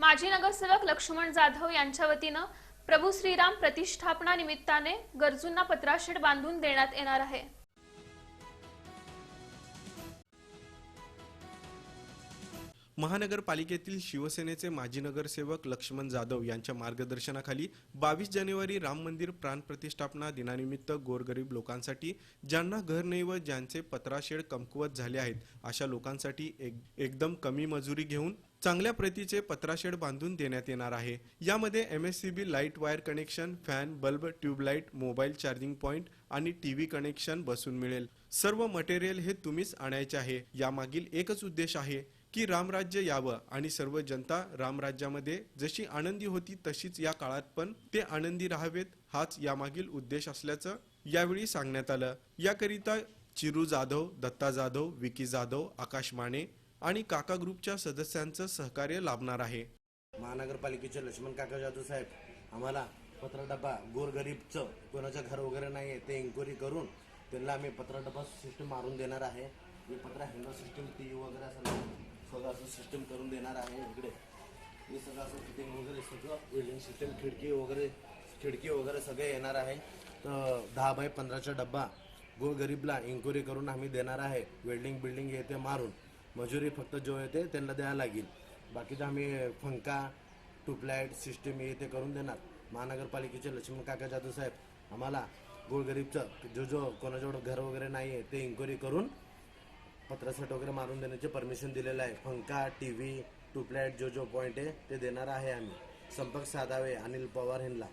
माजी नगरसेवक लक्ष्मण जाधव यांच्या वतीनं प्रभू श्रीराम प्रतिष्ठापना निमित्ताने गरजूंना पत्राशेड बांधून देण्यात येणार आहे. महानगरपालिकेतील शिवसेनेचे माजी नगरसेवक लक्ष्मण जाधव यांच्या मार्गदर्शनाखाली बावीस जानेवारी राम मंदिर प्राण प्रतिष्ठापना दिनानिमित्त गोरगरीब लोकांसाठी ज्यांना घर नाही व ज्यांचे पत्राशेड कमकुवत झाले आहेत अशा लोकांसाठी एक एकदम कमी मजुरी घेऊन चांगल्या प्रतीचे पत्राशेड बांधून देण्यात येणार आहे. यामध्ये M S C B light wire connection fan bulb tube light mobile charging point आणि टीव्ही कनेक्शन बसून मिळेल. सर्व मटेरियल हे तुम्हीच आणायचे आहे. यामागील एकच उद्देश आहे की रामराज्य यावं आणि सर्व जनता रामराज्यामध्ये जशी आनंदी होती तशीच या काळात पण ते आनंदी राहावेत हाच यामागील उद्देश असल्याचं यावेळी सांगण्यात आलं. याकरिता चिरू जाधव दत्ता जाधव विकी जाधव आकाश माने आणि काका ग्रुपच्या सदस्यांचं सहकार्य लाभणार आहे. महानगरपालिकेचे लक्ष्मण काका जाधव साहेब आम्हाला पत्र डबा गोरगरीबचं कोणाचं घर वगैरे नाही आहे ते इन्क्वायरी करून त्यांना आम्ही पत्र डबा सिस्टम मारून देणार आहे. हे पत्र हँडल सिस्टम टी वगैरे असं सगळं असं सिस्टम करून देणार आहे इकडे. हे सगळं असं फिटिंग वगैरे सगळं वेल्डिंग सिस्टम खिडकी वगैरे खिडकी वगैरे सगळे येणार आहे. तर दहा बाय पंधराचा डब्बा गोरगरीबला इन्क्वायरी करून आम्ही देणार आहे. वेल्डिंग बिल्डिंग येते मारून. मजुरी फक्त जो येते त्यांना द्यायला लागेल. बाकीचं आम्ही फंका ट्यूबलाईट सिस्टीम हे ते करून देणार. महानगरपालिकेचे लक्ष्मण काका जाधव साहेब आम्हाला गोरगरीबचं जो जो कोणाजवळ घर वगैरे नाही आहे ते इन्क्वायरी करून पत्रासट वगैरे मारून देण्याचे परमिशन दिलेलं आहे. फंका टी व्ही ट्यूबलाईट जो जो पॉईंट आहे ते देणार आहे आम्ही. संपर्क साधावे अनिल पवार यांना